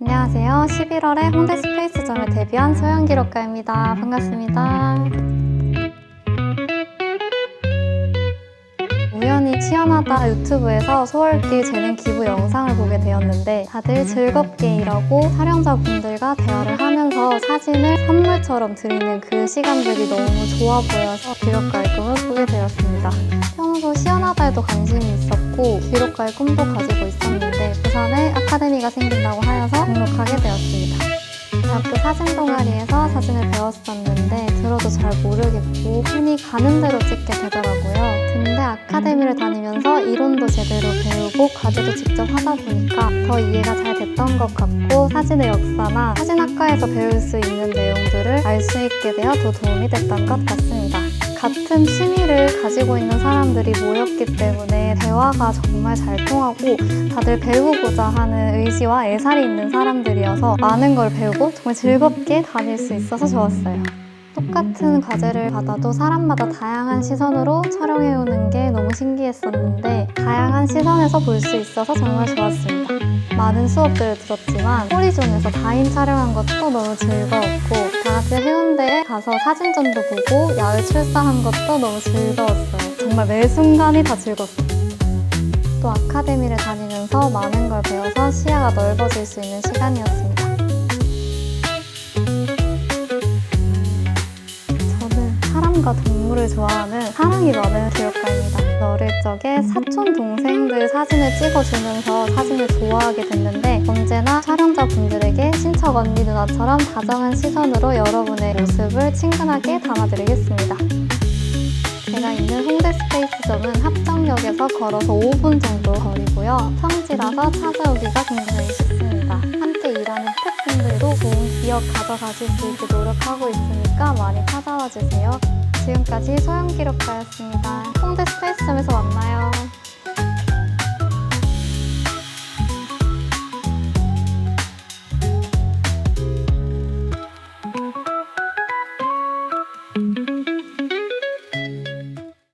안녕하세요. 11월에 홍대 스페이스점에 데뷔한 소영 기록가입니다. 반갑습니다. 우연히 치연하다 유튜브에서 소월기 재능 기부 영상을 보게 되었는데 다들 즐겁게 일하고 촬영자분들과 대화를 하면서 사진을 선물처럼 드리는 그 시간들이 너무 좋아 보여서 기록가의 꿈을 꾸게 되었습니다. 평소 시연 하다에도 관심이 있었고 기록가의 꿈도 가지고 있었는데 부산에 아카데미가 생긴다고 하여서 등록하게 되었습니다. 대학교 사진 동아리에서 사진을 배웠었는데 들어도 잘 모르겠고 흔히 가는 대로 찍게 되더라고요. 근데 아카데미를 다니면서 이론도 제대로 배우고 과제도 직접 하다 보니까 더 이해가 잘 됐던 것 같고 사진의 역사나 사진학과에서 배울 수 있는 내용들을 알 수 있게 되어 더 도움이 됐던 것 같습니다. 같은 취미를 가지고 있는 사람들이 모였기 때문에 대화가 정말 잘 통하고 다들 배우고자 하는 의지와 애살이 있는 사람들이어서 많은 걸 배우고 정말 즐겁게 다닐 수 있어서 좋았어요. 똑같은 과제를 받아도 사람마다 다양한 시선으로 촬영해오는 게 너무 신기했었는데 다양한 시선에서 볼 수 있어서 정말 좋았습니다. 많은 수업들을 들었지만 호리존에서 다인 촬영한 것도 너무 즐거웠고 다 같이 해운대에 가서 사진전도 보고 야외 출사한 것도 너무 즐거웠어요. 정말 매 순간이 다 즐거웠어요. 또 아카데미를 다니면서 많은 걸 배워서 시야가 넓어질 수 있는 시간이었습니다. 저는 사람과 동물을 좋아하는 사랑이 많은 기록가입니다. 어릴 적에 사촌 동생들 사진을 찍어주면서 사진을 좋아하게 됐는데 언제나 촬영자분들에게 친척 언니 누나처럼 다정한 시선으로 여러분의 모습을 친근하게 담아드리겠습니다. 제가 있는 홍대 스페이스점은 합정역에서 걸어서 5분 정도 거리고요. 평지라서 찾아오기가 굉장히 쉽습니다. 기억 가져가실 수 있게 노력하고 있으니까 많이 찾아와 주세요. 지금까지 소영 기록가였습니다. 홍대 스페이스점에서 만나요.